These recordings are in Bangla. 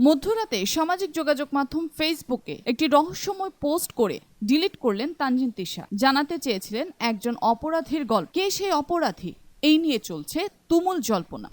মধ্যরাতে সামাজিক যোগাযোগ মাধ্যম ফেসবুকে একটি রহস্যময় পোস্ট করে ডিলিট করলেন তানজিন তিশা। জানাতে চেয়েছিলেন একজন অপরাধীর গল্প। কে সেই অপরাধী? এই নিয়ে চলছে তুমুল জল্পনা।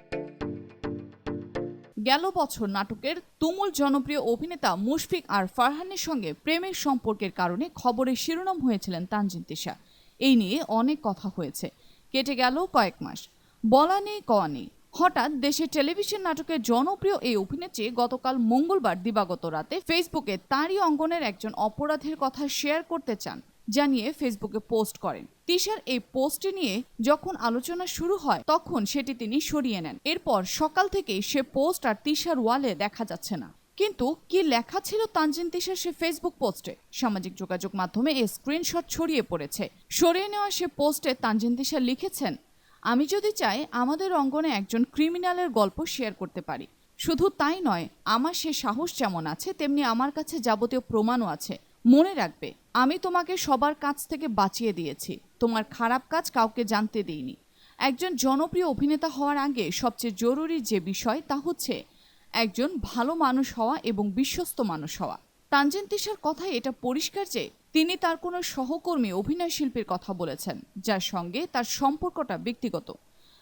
গেল বছর নাটকের তুমুল জনপ্রিয় অভিনেতা মুশফিক আর ফারহানের সঙ্গে প্রেমের সম্পর্কের কারণে খবরের শিরোনাম হয়েছিলেন তানজিন তিশা। এই নিয়ে অনেক কথা হয়েছে। কেটে গেল কয়েক মাস। বলা নেই, কওয়া নেই। হঠাৎ দেশের টেলিভিশন নাটকের জনপ্রিয় এই অভিনেত্রী গতকাল মঙ্গলবার দিবাগত রাতে ফেসবুকে তাঁরই অঙ্গনের একজন অপরাধের কথা শেয়ার করতে চান, জানিয়ে ফেসবুকে পোস্ট করেন। তিশার এই পোস্টটি নিয়ে যখন আলোচনা শুরু হয়, তখন সেটি তিনি সরিয়ে নেন। এরপর সকাল থেকেই সে পোস্ট আর তিশার ওয়ালে দেখা যাচ্ছে না। কিন্তু কি লেখা ছিল তানজিন তিশার সে ফেসবুক পোস্টে? সামাজিক যোগাযোগ মাধ্যমে এই স্ক্রিনশট ছড়িয়ে পড়েছে। সরিয়ে নেওয়া সে পোস্টে তানজিন তিশা লিখেছেন আমি যদি চাই আমাদের অঙ্গনে একজন ক্রিমিনালের গল্প শেয়ার করতে পারি। শুধু তাই নয়, আমার সে সাহস যেমন আছে, তেমনি আমার কাছে যাবতীয় প্রমাণও আছে। মনে রাখবে, আমি তোমাকে সবার কাছ থেকে বাঁচিয়ে দিয়েছি। তোমার খারাপ কাজ কাউকে জানতে দিইনি। একজন জনপ্রিয় অভিনেতা হওয়ার আগে সবচেয়ে জরুরি যে বিষয় তা হচ্ছে, একজন ভালো মানুষ হওয়া এবং বিশ্বস্ত মানুষ হওয়া। তানজিন তিশার কথায় এটা পরিষ্কার যে তিনি তার কোনো সহকর্মী, অভিনয় শিল্পীর কথা বলেছেন, যার সঙ্গে তার সম্পর্কটা ব্যক্তিগত।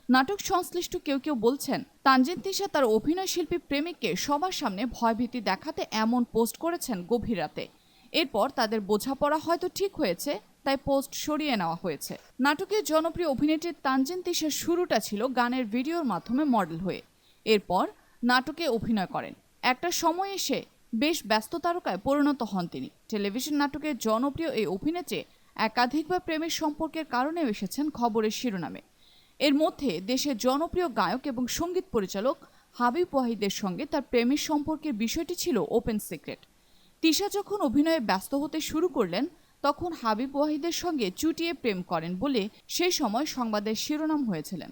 নাটক সংশ্লিষ্ট কেউ কেউ বলছেন, তানজিন তিশা তার অভিনয় শিল্পী প্রেমিককে সবার সামনে ভয়ভীতি দেখাতে এমন পোস্ট করেছেন গভীর রাতে। এরপর তাদের বোঝাপড়া হয়তো ঠিক হয়েছে, তাই পোস্ট সরিয়ে নেওয়া হয়েছে। নাটকের জনপ্রিয় অভিনেত্রী তানজিন তিশার শুরুটা ছিল গানের ভিডিওর মাধ্যমে মডেল হয়ে। এরপর নাটকে অভিনয় করেন। একটা সময় এসে বেশ ব্যস্ত তারকায় পরিণত হন তিনি। টেলিভিশন নাটকের জনপ্রিয় এই অভিনেত্রী একাধিকবার প্রেমের সম্পর্কের কারণে এসেছেন খবরের শিরোনামে। এর মধ্যে দেশের জনপ্রিয় গায়ক এবং সংগীত পরিচালক হাবিব ওয়াহিদের সঙ্গে তার প্রেমের সম্পর্কের বিষয়টি ছিল ওপেন সিক্রেট। তিশা যখন অভিনয়ে ব্যস্ত হতে শুরু করলেন, তখন হাবিব ওয়াহিদের সঙ্গে চুটিয়ে প্রেম করেন বলে সেই সময় সংবাদের শিরোনাম হয়েছিলেন।